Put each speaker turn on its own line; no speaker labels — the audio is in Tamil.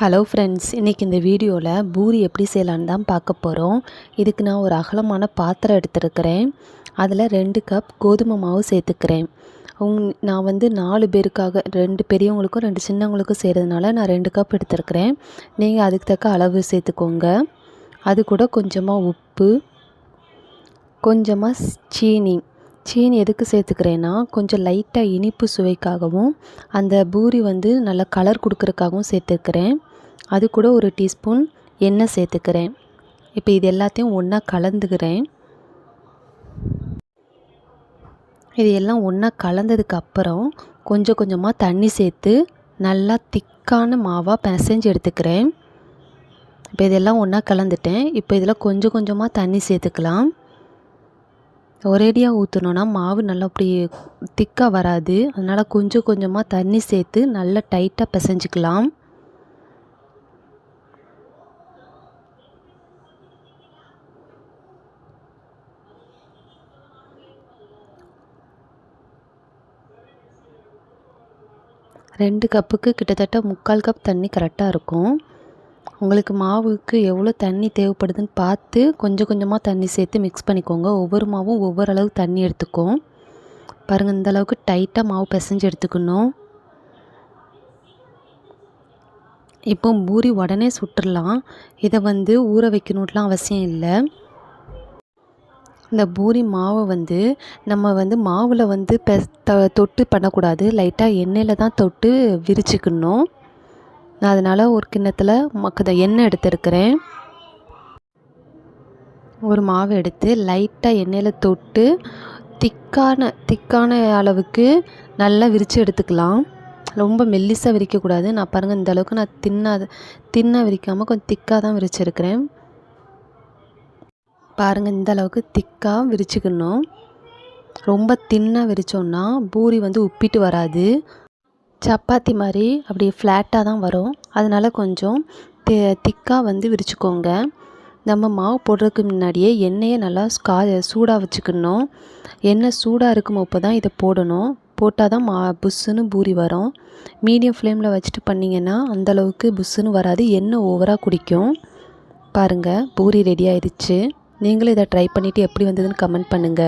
ஹலோ ஃப்ரெண்ட்ஸ் இன்றைக்கி இந்த வீடியோவில் பூரி எப்படி செய்யலான்னு தான் பார்க்க போகிறோம் இதுக்கு நான் ஒரு அகலமான பாத்திரம் எடுத்துருக்கிறேன். அதில் ரெண்டு கப் கோதுமை மாவு சேர்த்துக்கிறேன். உங் நான் வந்து நாலு பேருக்காக ரெண்டு பெரியவங்களுக்கும் ரெண்டு சின்னவங்களுக்கும் செய்கிறதுனால நான் ரெண்டு கப் எடுத்துருக்கிறேன். நீங்கள் அதுக்கு தக்க அளவு சேர்த்துக்கோங்க. அது கூட கொஞ்சமாக உப்பு கொஞ்சமாக சீனி சீனி எதுக்கு சேர்த்துக்கிறேன்னா கொஞ்சம் லைட்டாக இனிப்பு சுவைக்காகவும் அந்த பூரி வந்து நல்லா கலர் கொடுக்குறக்காகவும் சேர்த்துக்கிறேன். அது கூட ஒரு டீஸ்பூன் எண்ணெய் சேர்த்துக்கிறேன். இப்போ இது எல்லாத்தையும் ஒன்றா கலந்துக்கிறேன். இது எல்லாம் ஒன்றா கலந்ததுக்கு அப்புறம் கொஞ்சம் கொஞ்சமாக தண்ணி சேர்த்து நல்லா திக்கான மாவாக பிசைஞ்சு எடுத்துக்கிறேன். இப்போ இதெல்லாம் ஒன்றா கலந்துட்டேன். இப்போ இதில் கொஞ்சம் கொஞ்சமாக தண்ணி சேர்த்துக்கலாம். ஒரேடியாக ஊற்றணுன்னா மாவு நல்லா அப்படி திக்காக வராது. அதனால் கொஞ்சம் கொஞ்சமாக தண்ணி சேர்த்து நல்லா டைட்டாக பிசைஞ்சிக்கலாம். ரெண்டு கப்புக்கு கிட்டத்தட்ட முக்கால் கப் தண்ணி கரெக்டாக இருக்கும். உங்களுக்கு மாவுக்கு எவ்வளோ தண்ணி தேவைப்படுதுன்னு பார்த்து கொஞ்சம் கொஞ்சமாக தண்ணி சேர்த்து மிக்ஸ் பண்ணிக்கோங்க. ஒவ்வொரு மாவும் ஒவ்வொரு அளவு தண்ணி எடுத்துக்கும். பாருங்கள் இந்த அளவுக்கு டைட்டாக மாவு பிசைஞ்சு எடுத்துக்கணும். இப்போ பூரி உடனே சுட்டுடலாம் இதை வந்து ஊற வைக்கணுன்ட்டுலாம் அவசியம் இல்லை. இந்த பூரி மாவை வந்து நம்ம வந்து மாவில் வந்து பெ தொட்டு பண்ணக்கூடாது. லைட்டாக எண்ணெயில் தான் தொட்டு விரிச்சுக்கணும். நான் அதனால் ஒரு கிண்ணத்தில் மக்கத எண்ணெய் எடுத்துருக்கிறேன். ஒரு மாவு எடுத்து லைட்டாக எண்ணெயில் தொட்டு திக்கான திக்கான அளவுக்கு நல்லா விரித்து எடுத்துக்கலாம். ரொம்ப மெல்லிசாக விரிக்கக்கூடாது. நான் பாருங்கள் இந்த அளவுக்கு நான் தின்னாத தின்னாக விரிக்காமல் கொஞ்சம் திக்காக தான் விரிச்சிருக்கிறேன் பாருங்கள் இந்த அளவுக்கு திக்காக விரிச்சுக்கணும். ரொம்ப தின்னாக விரித்தோன்னா பூரி வந்து உப்பிட்டு வராது. சப்பாத்தி மாதிரி அப்படி ஃப்ளாட்டாக தான் வரும். அதனால் கொஞ்சம் தி திக்காக வந்து விரிச்சுக்கோங்க. நம்ம மாவு போடுறதுக்கு முன்னாடியே எண்ணெயை நல்லா கா சூடாக வச்சுக்கணும். எண்ணெய் சூடாக இருக்கும் அப்போ தான் இதை போடணும். போட்டால் தான் மா புஷ்ஷுன்னு பூரி வரும். மீடியம் ஃப்ளேமில் வச்சுட்டு பண்ணிங்கன்னா அந்தளவுக்கு புஷ்ஷுன்னு வராது. எண்ணெய் ஓவராக குடிக்கும். பாருங்கள் பூரி ரெடி ஆயிடுச்சு. நீங்களும் இதை ட்ரை பண்ணிவிட்டு எப்படி வந்ததுன்னு கமெண்ட் பண்ணுங்கள்